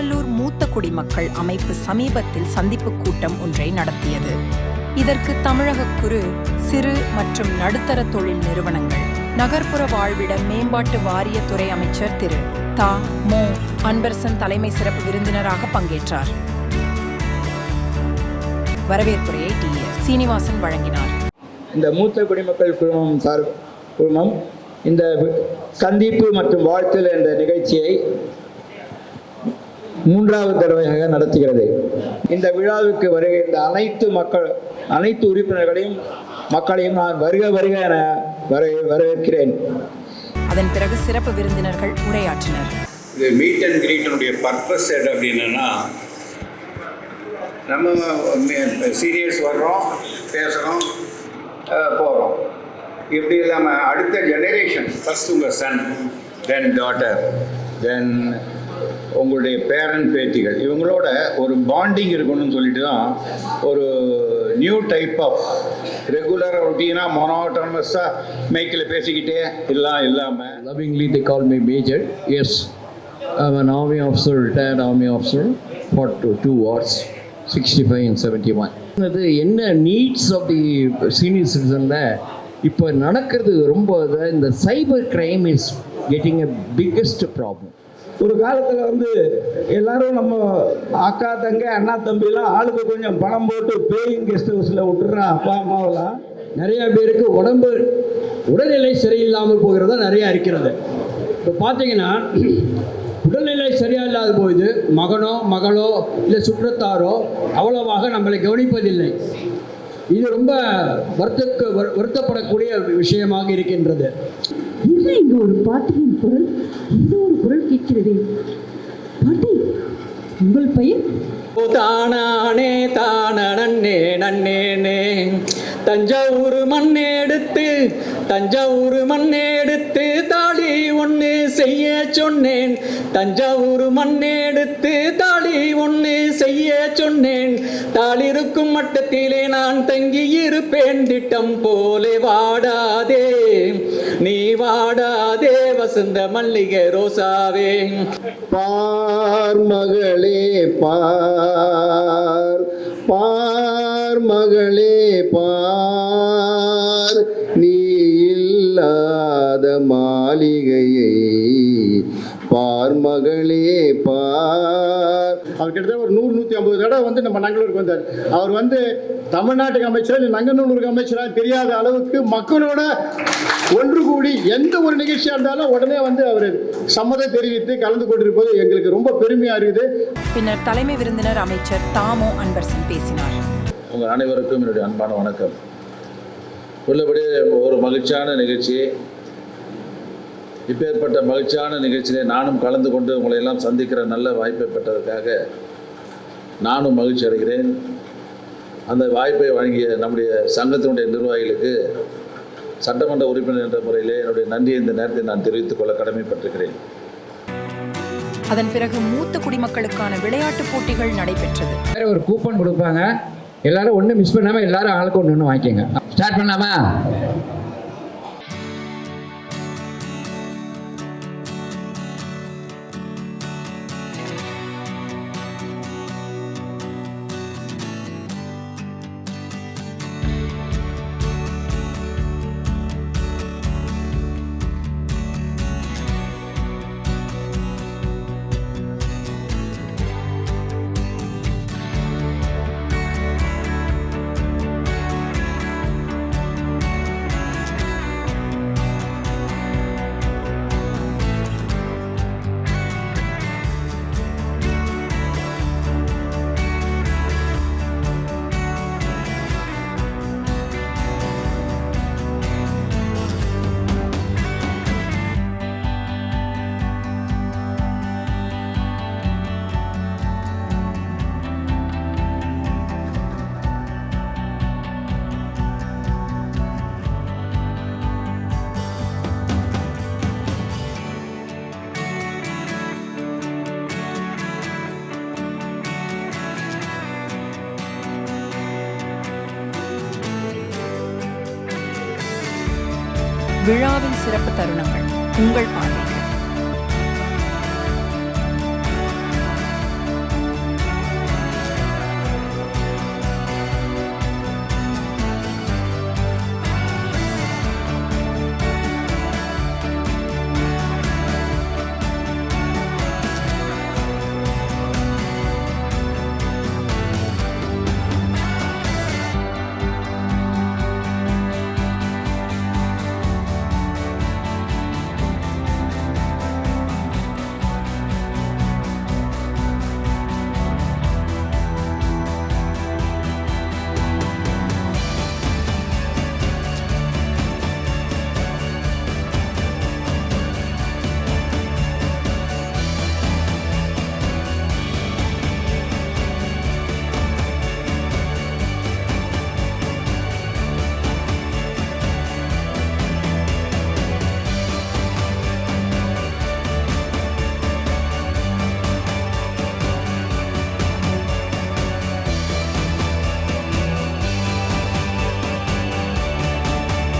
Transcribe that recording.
நங்கநல்லூர் மூத்த குடிமக்கள் அமைப்பு சமீபத்தில் சந்திப்பு கூட்டம் ஒன்றை நடத்தியது. இதற்கு தமிழக குறு சிறு மற்றும் நடுத்தர தொழில் நிறுவனங்கள் நகர்ப்புற வாழ்விட மேம்பாட்டு வாரிய துறை அமைச்சர் திரு தா. மோ. அன்பரசன் தலைமை சிறப்பு விருந்தினராக பங்கேற்றார். வரவேற்புரையை டி. எஸ். சீனிவாசன் வழங்கினார். இந்த மூத்த குடிமக்கள் குழுமம் சார் குழுமம் இந்த சந்திப்பு மற்றும் வாழ்த்தல் என்ற நிகழ்ச்சியை மூன்றாவது தடவையாக நடத்துகிறது. இந்த விழாவுக்கு வருகின்ற அனைத்து மக்கள் அனைத்து உறுப்பினர்களையும் மக்களையும் நான் வருக வருக என வர வரவேற்கிறேன். அதன் பிறகு சிறப்பு விருந்தினர்கள் உரையாற்றினர். இது மீட் அண்ட் கிரீட்டினுடைய பர்பஸ் அப்படின்னா நம்ம சீரியஸ் வர்றோம் பேசுகிறோம் போகிறோம் இப்படி இல்லாமல் அடுத்த ஜெனரேஷன் ஃபஸ்ட் உங்கள் சன் தென் டாட்டர் தென் உங்களுடைய பேரன் பேத்திகள். இவங்களோட ஒரு பாண்டிங் இருக்கணும்னு சொல்லிட்டு தான் ஒரு நியூ டைப் ஆஃப் ரெகுலர் ரொட்டீனாக மொனோட்டனஸாக மைக்கில் பேசிக்கிட்டே எல்லாம் இல்லாமல் Lovingly, they call me yes Yes, army officer retired army officer for two two to two wars, 65 and 71. அது என்ன நீட்ஸ் ஆஃப் தி சீனியர் சிட்டிசனில் இப்போ நடக்கிறது ரொம்ப இந்த cyber crime is getting a biggest problem ஒரு காலத்தில் வந்து எல்லாரும் நம்ம அக்கா தங்க அண்ணா தம்பிலாம் ஆளுக்கு கொஞ்சம் பணம் போட்டு பேயிங் கெஸ்ட் ஹவுஸில் விட்டுறா அப்பா அம்மாவெல்லாம். நிறைய பேருக்கு உடம்பு உடல்நிலை சரியில்லாமல் போகிறதா நிறையா இருக்கிறது. இப்போ பார்த்தீங்கன்னா உடல்நிலை சரியாக இல்லாத போது மகனோ மகளோ இல்லை சுற்றத்தாரோ அவ்வளவாக நம்மளை கவனிப்பதில்லை. இது ரொம்ப வருத்தக்கு வருத்தப்படக்கூடிய விஷயமாக இருக்கின்றது. என்ன இங்க ஒரு பாட்டியின் குரல் ஏதோ ஒரு குரல் கேட்கிறதே. பாட்டி உங்கள் பெயர்? தானானே தானே நன்னே நன்னே. தஞ்சாவூர் மண்ணெடுத்து தஞ்சாவூர் மண்ணெடுத்து தாலி ஒன்று செய்ய சொன்னேன். தஞ்சாவூர் மண்ணெடுத்து தாலி ஒன்று செய்ய சொன்னேன். தாளிருக்கும் மட்டத்திலே நான் தங்கி இருப்பேன். திட்டம் போலே வாடாதே நீ வாடாதே வசந்த மல்லிகை ரோசாவே. பார் மகளே பார். பார் மகளே பார். நீ இல்லாத மாளிகையை பார் மகளே பார். அவர் கிட்டத்தட்ட ஒரு நூறு நூற்றி ஐம்பது தடவை வந்து நம்ம நங்கலூருக்கு வந்தார். அவர் வந்து தமிழ்நாட்டுக்கு அமைச்சரா இல்லை நங்கநல்லூருக்கு அமைச்சரா தெரியாத அளவுக்கு மக்களோட ஒன்று கூடி எந்த ஒரு நிகழ்ச்சியாக இருந்தாலும் உடனே வந்து அவர் சம்மதம் தெரிவித்து கலந்து கொண்டிருப்பது எங்களுக்கு ரொம்ப பெருமையாக இருக்குது. பின்னர் தலைமை விருந்தினர் அமைச்சர் தாமோ அன்பரசன் பேசினார். உங்கள் அனைவருக்கும் என்னுடைய அன்பான வணக்கம். உள்ளபடி ஒரு மகிழ்ச்சியான நிகழ்ச்சி இப்பேற்பட்ட மகிழ்ச்சியான நிகழ்ச்சியிலே நானும் கலந்து கொண்டு உங்களை எல்லாம் சந்திக்கிற நல்ல வாய்ப்பை பெற்றதற்காக நானும் மகிழ்ச்சி அடைகிறேன். அந்த வாய்ப்பை வழங்கிய நம்முடைய சங்கத்தினுடைய நிர்வாகிகளுக்கு சட்டமன்ற உறுப்பினர் என்ற முறையிலே என்னுடைய நன்றியை இந்த நேரத்தில் நான் தெரிவித்துக் கொள்ள கடமைப்பட்டிருக்கிறேன். அதன் பிறகு மூத்த குடிமக்களுக்கான விளையாட்டுப் போட்டிகள் நடைபெற்றது. வேற ஒரு கூப்பன் கொடுப்பாங்க. எல்லாரும் ஒன்று மிஸ் பண்ணாமல் எல்லாரும் ஆளுக்கு ஒன்று ஒன்று வாங்கிக்கோங்க. ஸ்டார்ட் பண்ணலாமா? விழாவின் சிறப்பு தருணங்கள். உங்கள் பார்வைக்கு